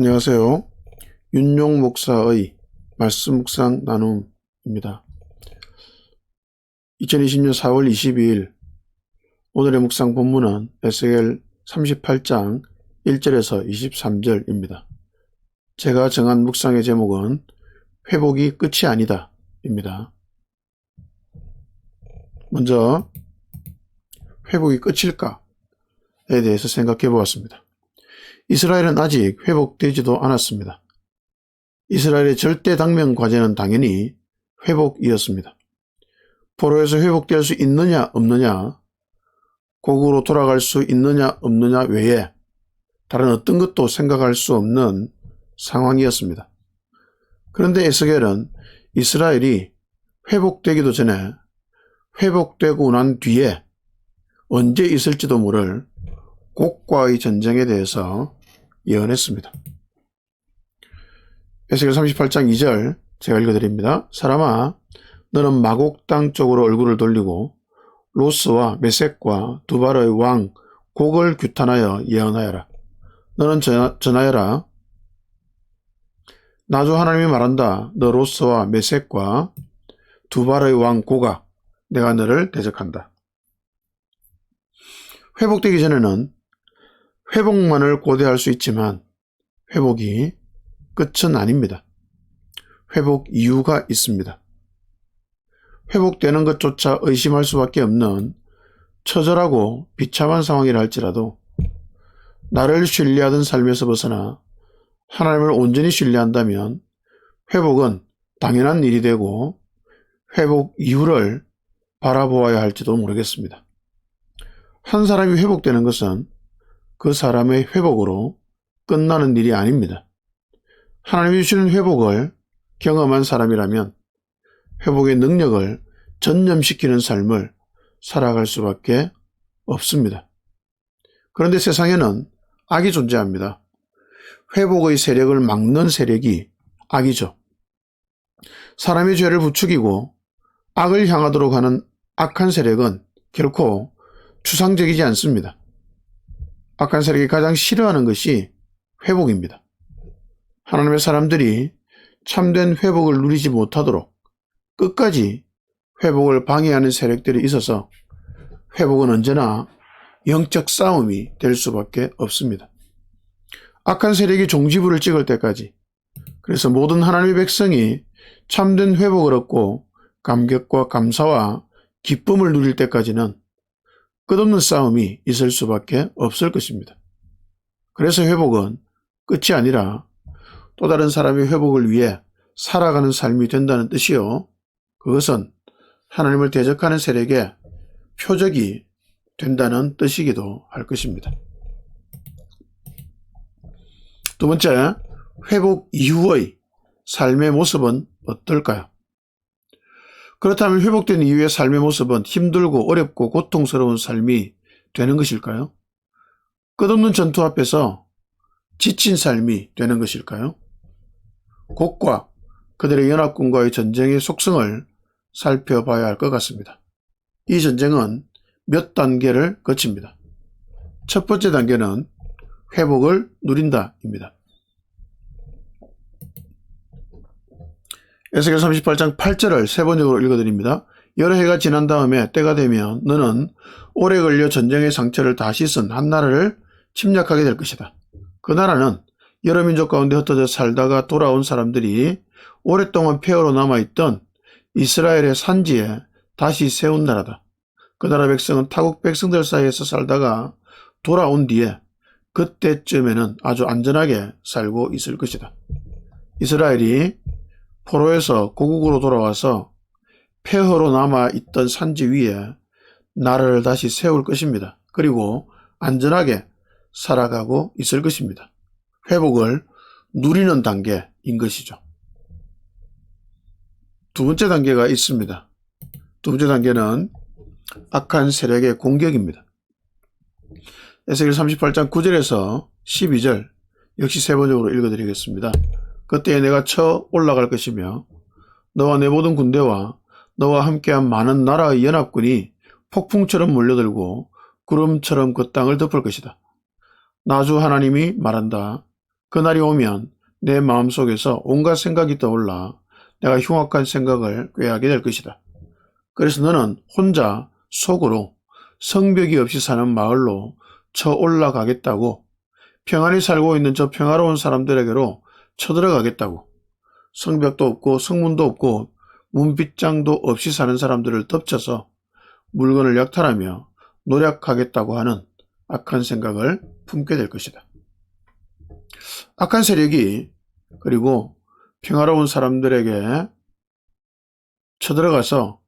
안녕하세요. 윤용 목사의 말씀 묵상 나눔입니다. 2020년 4월 22일 오늘의 묵상 본문은 에스겔 38장 1절에서 23절입니다. 제가 정한 묵상의 제목은 회복이 끝이 아니다 입니다. 먼저 회복이 끝일까에 대해서 생각해 보았습니다. 이스라엘은 아직 회복되지도 않았습니다. 이스라엘의 절대 당면 과제는 당연히 회복이었습니다. 포로에서 회복될 수 있느냐 없느냐, 고국으로 돌아갈 수 있느냐 없느냐 외에 다른 어떤 것도 생각할 수 없는 상황이었습니다. 그런데 에스겔은 이스라엘이 회복되기도 전에 회복되고 난 뒤에 언제 있을지도 모를 곡과의 전쟁에 대해서 예언했습니다. 에스겔 38장 2절 제가 읽어드립니다. 사람아 너는 마곡 땅 쪽으로 얼굴을 돌리고 로스와 메색과 두발의 왕 곡을 규탄하여 예언하여라. 너는 전하, 전하여라. 나주 하나님이 말한다. 너 로스와 메색과 두발의 왕 고가 내가 너를 대적한다. 회복되기 전에는 회복만을 고대할 수 있지만 회복이 끝은 아닙니다. 회복 이유가 있습니다. 회복되는 것조차 의심할 수밖에 없는 처절하고 비참한 상황이라 할지라도 나를 신뢰하던 삶에서 벗어나 하나님을 온전히 신뢰한다면 회복은 당연한 일이 되고 회복 이유를 바라보아야 할지도 모르겠습니다. 한 사람이 회복되는 것은 그 사람의 회복으로 끝나는 일이 아닙니다. 하나님이 주시는 회복을 경험한 사람이라면 회복의 능력을 전념시키는 삶을 살아갈 수밖에 없습니다. 그런데 세상에는 악이 존재합니다. 회복의 세력을 막는 세력이 악이죠. 사람의 죄를 부추기고 악을 향하도록 하는 악한 세력은 결코 추상적이지 않습니다. 악한 세력이 가장 싫어하는 것이 회복입니다. 하나님의 사람들이 참된 회복을 누리지 못하도록 끝까지 회복을 방해하는 세력들이 있어서 회복은 언제나 영적 싸움이 될 수밖에 없습니다. 악한 세력이 종지부를 찍을 때까지 그래서 모든 하나님의 백성이 참된 회복을 얻고 감격과 감사와 기쁨을 누릴 때까지는 끝없는 싸움이 있을 수밖에 없을 것입니다. 그래서 회복은 끝이 아니라 또 다른 사람의 회복을 위해 살아가는 삶이 된다는 뜻이요. 그것은 하나님을 대적하는 세력의 표적이 된다는 뜻이기도 할 것입니다. 두 번째, 회복 이후의 삶의 모습은 어떨까요? 그렇다면 회복된 이후의 삶의 모습은 힘들고 어렵고 고통스러운 삶이 되는 것일까요? 끝없는 전투 앞에서 지친 삶이 되는 것일까요? 곡과 그들의 연합군과의 전쟁의 속성을 살펴봐야 할 것 같습니다. 이 전쟁은 몇 단계를 거칩니다. 첫 번째 단계는 회복을 누린다입니다. 에스겔 38장 8절을 세 번역으로 읽어드립니다. 여러 해가 지난 다음에 때가 되면 너는 오래 걸려 전쟁의 상처를 다시 쓴한 나라를 침략하게 될 것이다. 그 나라는 여러 민족 가운데 흩어져 살다가 돌아온 사람들이 오랫동안 폐허로 남아있던 이스라엘의 산지에 다시 세운 나라다. 그 나라 백성은 타국 백성들 사이에서 살다가 돌아온 뒤에 그때쯤에는 아주 안전하게 살고 있을 것이다. 이스라엘이 포로에서 고국으로 돌아와서 폐허로 남아있던 산지 위에 나라를 다시 세울 것입니다. 그리고 안전하게 살아가고 있을 것입니다. 회복을 누리는 단계인 것이죠. 두 번째 단계가 있습니다. 두 번째 단계는 악한 세력의 공격입니다. 에스겔 38장 9절에서 12절 역시 세 번역으로 읽어드리겠습니다. 그때 내가 쳐 올라갈 것이며 너와 내 모든 군대와 너와 함께한 많은 나라의 연합군이 폭풍처럼 몰려들고 구름처럼 그 땅을 덮을 것이다. 나주 하나님이 말한다. 그날이 오면 내 마음속에서 온갖 생각이 떠올라 내가 흉악한 생각을 꾀하게 될 것이다. 그래서 너는 혼자 속으로 성벽이 없이 사는 마을로 쳐 올라가겠다고 평안히 살고 있는 저 평화로운 사람들에게로 쳐들어가겠다고 성벽도 없고 성문도 없고 문빗장도 없이 사는 사람들을 덮쳐서 물건을 약탈하며 노력하겠다고 하는 악한 생각을 품게 될 것이다. 악한 세력이 그리고 평화로운 사람들에게 쳐들어가서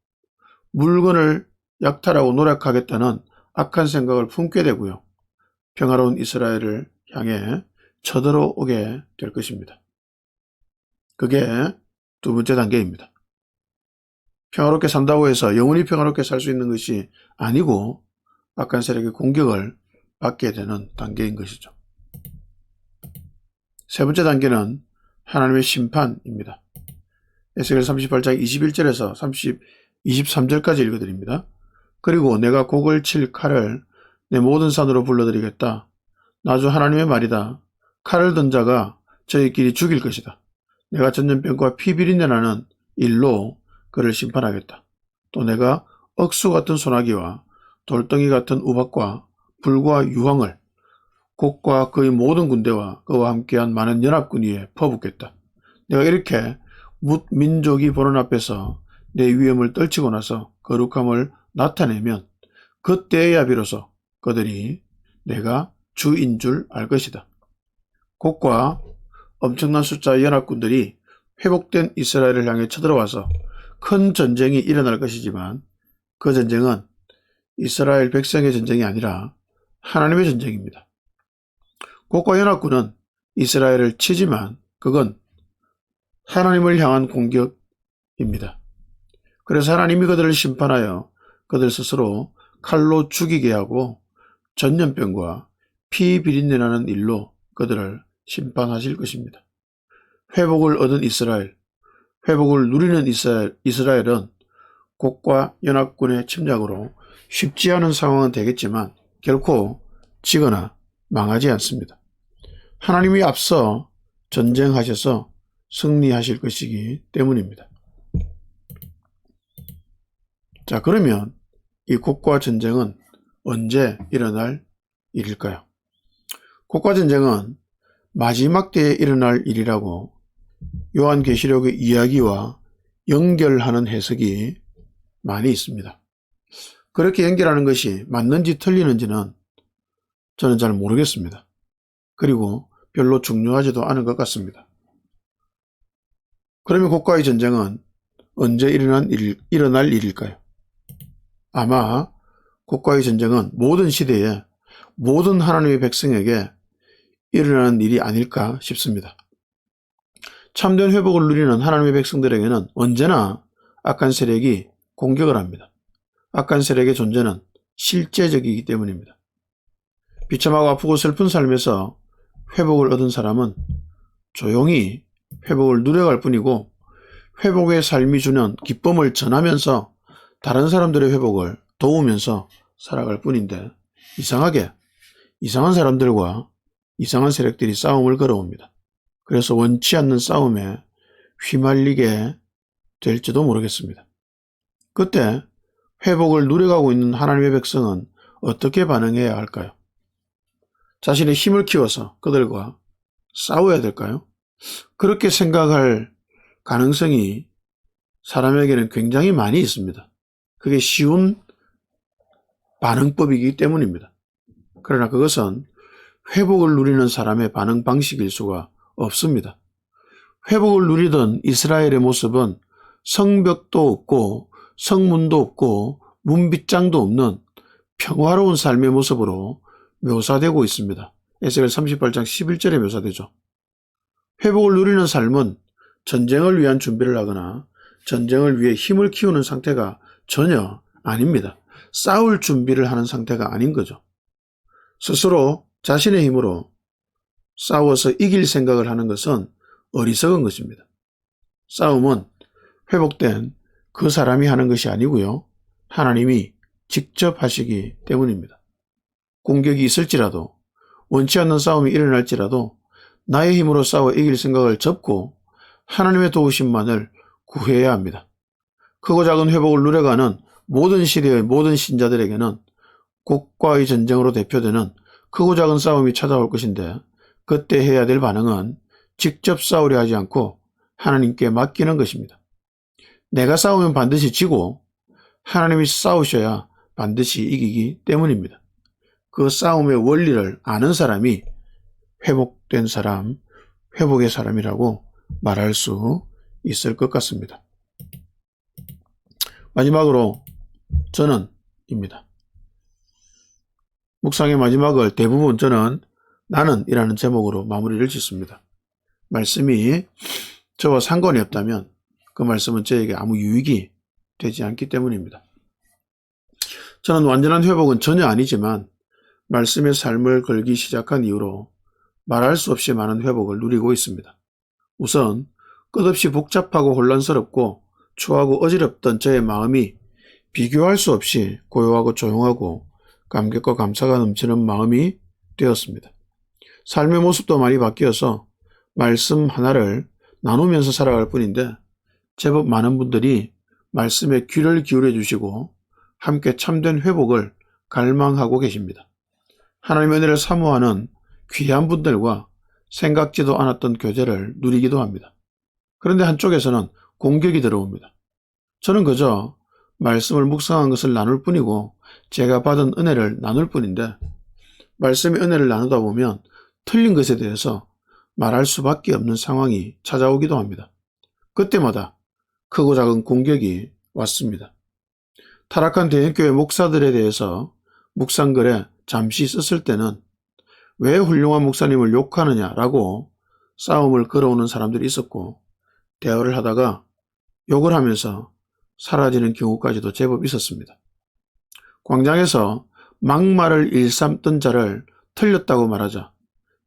물건을 약탈하고 노력하겠다는 악한 생각을 품게 되고요. 평화로운 이스라엘을 향해 쳐들어오게 될 것입니다. 그게 두 번째 단계입니다. 평화롭게 산다고 해서 영원히 평화롭게 살 수 있는 것이 아니고 악한 세력의 공격을 받게 되는 단계인 것이죠. 세 번째 단계는 하나님의 심판입니다. 에스겔 38장 21절에서 30, 23절까지 읽어드립니다. 그리고 내가 곡을 칠 칼을 내 모든 산으로 불러드리겠다. 나주 하나님의 말이다. 칼을 든 자가 저희끼리 죽일 것이다. 내가 전염병과 피비린내 나는 일로 그를 심판하겠다. 또 내가 억수 같은 소나기와 돌덩이 같은 우박과 불과 유황을 곡과 그의 모든 군대와 그와 함께한 많은 연합군 위에 퍼붓겠다. 내가 이렇게 뭇 민족이 보는 앞에서 내 위엄을 떨치고 나서 거룩함을 나타내면 그때야 비로소 그들이 내가 주인 줄 알 것이다. 곡과 엄청난 숫자의 연합군들이 회복된 이스라엘을 향해 쳐들어와서 큰 전쟁이 일어날 것이지만 그 전쟁은 이스라엘 백성의 전쟁이 아니라 하나님의 전쟁입니다. 곡과 연합군은 이스라엘을 치지만 그건 하나님을 향한 공격입니다. 그래서 하나님이 그들을 심판하여 그들 스스로 칼로 죽이게 하고 전염병과 피 비린내 나는 일로 그들을 심판하실 것입니다. 회복을 얻은 이스라엘, 회복을 누리는 이스라엘, 이스라엘은 곡과 연합군의 침략으로 쉽지 않은 상황은 되겠지만 결코 지거나 망하지 않습니다. 하나님이 앞서 전쟁하셔서 승리하실 것이기 때문입니다. 자, 그러면 이 곡과 전쟁은 언제 일어날 일일까요? 곡과 전쟁은 마지막 때에 일어날 일이라고 요한계시록의 이야기와 연결하는 해석이 많이 있습니다. 그렇게 연결하는 것이 맞는지 틀리는지는 저는 잘 모르겠습니다. 그리고 별로 중요하지도 않은 것 같습니다. 그러면 국가의 전쟁은 언제 일어난 일, 일어날 일일까요? 아마 국가의 전쟁은 모든 시대에 모든 하나님의 백성에게 일어나는 일이 아닐까 싶습니다. 참된 회복을 누리는 하나님의 백성들에게는 언제나 악한 세력이 공격을 합니다. 악한 세력의 존재는 실제적이기 때문입니다. 비참하고 아프고 슬픈 삶에서 회복을 얻은 사람은 조용히 회복을 누려갈 뿐이고 회복의 삶이 주는 기쁨을 전하면서 다른 사람들의 회복을 도우면서 살아갈 뿐인데 이상하게 이상한 사람들과 이상한 세력들이 싸움을 걸어옵니다. 그래서 원치 않는 싸움에 휘말리게 될지도 모르겠습니다. 그때 회복을 누려가고 있는 하나님의 백성은 어떻게 반응해야 할까요? 자신의 힘을 키워서 그들과 싸워야 될까요? 그렇게 생각할 가능성이 사람에게는 굉장히 많이 있습니다. 그게 쉬운 반응법이기 때문입니다. 그러나 그것은 회복을 누리는 사람의 반응 방식일 수가 없습니다. 회복을 누리던 이스라엘의 모습은 성벽도 없고 성문도 없고 문빗장도 없는 평화로운 삶의 모습으로 묘사되고 있습니다. 에스겔 38장 11절에 묘사되죠. 회복을 누리는 삶은 전쟁을 위한 준비를 하거나 전쟁을 위해 힘을 키우는 상태가 전혀 아닙니다. 싸울 준비를 하는 상태가 아닌 거죠. 스스로 자신의 힘으로 싸워서 이길 생각을 하는 것은 어리석은 것입니다. 싸움은 회복된 그 사람이 하는 것이 아니고요. 하나님이 직접 하시기 때문입니다. 공격이 있을지라도 원치 않는 싸움이 일어날지라도 나의 힘으로 싸워 이길 생각을 접고 하나님의 도우심만을 구해야 합니다. 크고 작은 회복을 누려가는 모든 시대의 모든 신자들에게는 국가의 전쟁으로 대표되는 크고 작은 싸움이 찾아올 것인데 그때 해야 될 반응은 직접 싸우려 하지 않고 하나님께 맡기는 것입니다. 내가 싸우면 반드시 지고 하나님이 싸우셔야 반드시 이기기 때문입니다. 그 싸움의 원리를 아는 사람이 회복된 사람, 회복의 사람이라고 말할 수 있을 것 같습니다. 마지막으로 저는입니다. 묵상의 마지막을 대부분 저는 나는 이라는 제목으로 마무리를 짓습니다. 말씀이 저와 상관이 없다면 그 말씀은 저에게 아무 유익이 되지 않기 때문입니다. 저는 완전한 회복은 전혀 아니지만 말씀의 삶을 걸기 시작한 이후로 말할 수 없이 많은 회복을 누리고 있습니다. 우선 끝없이 복잡하고 혼란스럽고 추하고 어지럽던 저의 마음이 비교할 수 없이 고요하고 조용하고 감격과 감사가 넘치는 마음이 되었습니다. 삶의 모습도 많이 바뀌어서 말씀 하나를 나누면서 살아갈 뿐인데 제법 많은 분들이 말씀에 귀를 기울여 주시고 함께 참된 회복을 갈망하고 계십니다. 하나님의 은혜를 사모하는 귀한 분들과 생각지도 않았던 교제를 누리기도 합니다. 그런데 한쪽에서는 공격이 들어옵니다. 저는 그저 말씀을 묵상한 것을 나눌 뿐이고 제가 받은 은혜를 나눌 뿐인데 말씀의 은혜를 나누다 보면 틀린 것에 대해서 말할 수밖에 없는 상황이 찾아오기도 합니다. 그때마다 크고 작은 공격이 왔습니다. 타락한 대형교회 목사들에 대해서 묵상글에 잠시 썼을 때는 왜 훌륭한 목사님을 욕하느냐라고 싸움을 걸어오는 사람들이 있었고 대화를 하다가 욕을 하면서 사라지는 경우까지도 제법 있었습니다. 광장에서 막말을 일삼던 자를 틀렸다고 말하자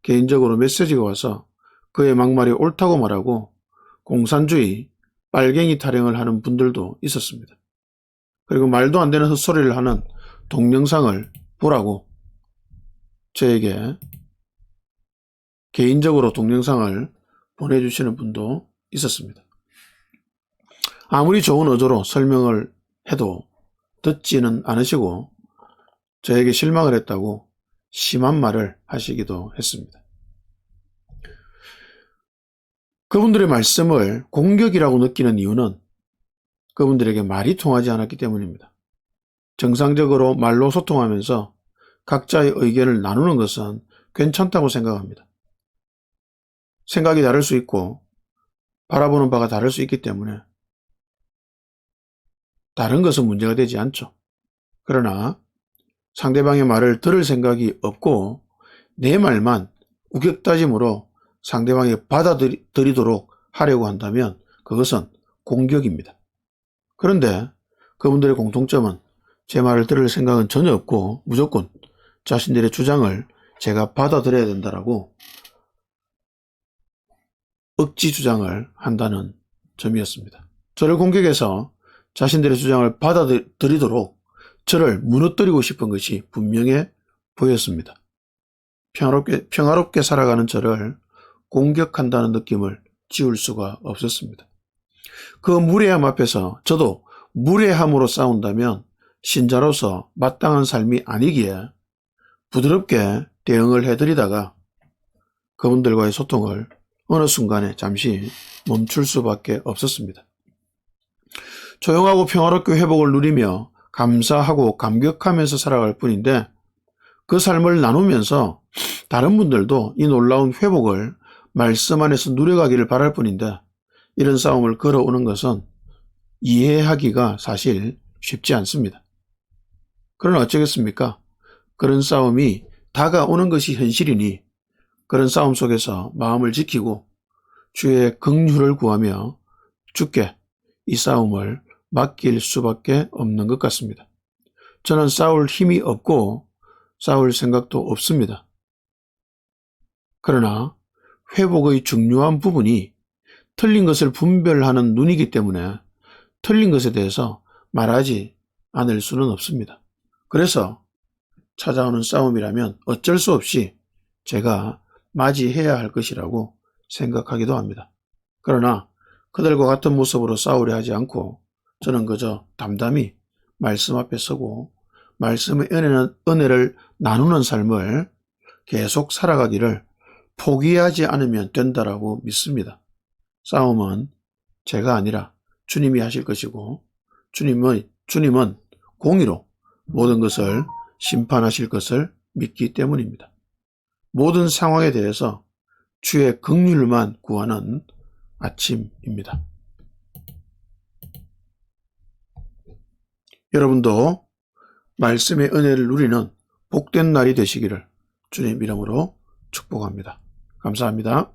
개인적으로 메시지가 와서 그의 막말이 옳다고 말하고 공산주의, 빨갱이 타령을 하는 분들도 있었습니다. 그리고 말도 안 되는 헛소리를 하는 동영상을 보라고 저에게 개인적으로 동영상을 보내주시는 분도 있었습니다. 아무리 좋은 의도로 설명을 해도 듣지는 않으시고 저에게 실망을 했다고 심한 말을 하시기도 했습니다. 그분들의 말씀을 공격이라고 느끼는 이유는 그분들에게 말이 통하지 않았기 때문입니다. 정상적으로 말로 소통하면서 각자의 의견을 나누는 것은 괜찮다고 생각합니다. 생각이 다를 수 있고 바라보는 바가 다를 수 있기 때문에 다른 것은 문제가 되지 않죠. 그러나 상대방의 말을 들을 생각이 없고 내 말만 우격다짐으로 상대방이 받아들이도록 하려고 한다면 그것은 공격입니다. 그런데 그분들의 공통점은 제 말을 들을 생각은 전혀 없고 무조건 자신들의 주장을 제가 받아들여야 된다라고 억지 주장을 한다는 점이었습니다. 저를 공격해서 자신들의 주장을 받아들이도록 저를 무너뜨리고 싶은 것이 분명해 보였습니다. 평화롭게, 평화롭게 살아가는 저를 공격한다는 느낌을 지울 수가 없었습니다. 그 무례함 앞에서 저도 무례함으로 싸운다면 신자로서 마땅한 삶이 아니기에 부드럽게 대응을 해드리다가 그분들과의 소통을 어느 순간에 잠시 멈출 수밖에 없었습니다. 조용하고 평화롭게 회복을 누리며 감사하고 감격하면서 살아갈 뿐인데 그 삶을 나누면서 다른 분들도 이 놀라운 회복을 말씀 안에서 누려가기를 바랄 뿐인데 이런 싸움을 걸어오는 것은 이해하기가 사실 쉽지 않습니다. 그러나 어쩌겠습니까? 그런 싸움이 다가오는 것이 현실이니 그런 싸움 속에서 마음을 지키고 주의 긍휼을 구하며 주께 이 싸움을 맡길 수밖에 없는 것 같습니다. 저는 싸울 힘이 없고 싸울 생각도 없습니다. 그러나 회복의 중요한 부분이 틀린 것을 분별하는 눈이기 때문에 틀린 것에 대해서 말하지 않을 수는 없습니다. 그래서 찾아오는 싸움이라면 어쩔 수 없이 제가 맞이해야 할 것이라고 생각하기도 합니다. 그러나 그들과 같은 모습으로 싸우려 하지 않고 저는 그저 담담히 말씀 앞에 서고 말씀의 은혜는, 은혜를 나누는 삶을 계속 살아가기를 포기하지 않으면 된다라고 믿습니다. 싸움은 제가 아니라 주님이 하실 것이고 주님의 주님은 공의로 모든 것을 심판하실 것을 믿기 때문입니다. 모든 상황에 대해서 주의 긍휼만 구하는 아침입니다. 여러분도 말씀의 은혜를 누리는 복된 날이 되시기를 주님 이름으로 축복합니다. 감사합니다.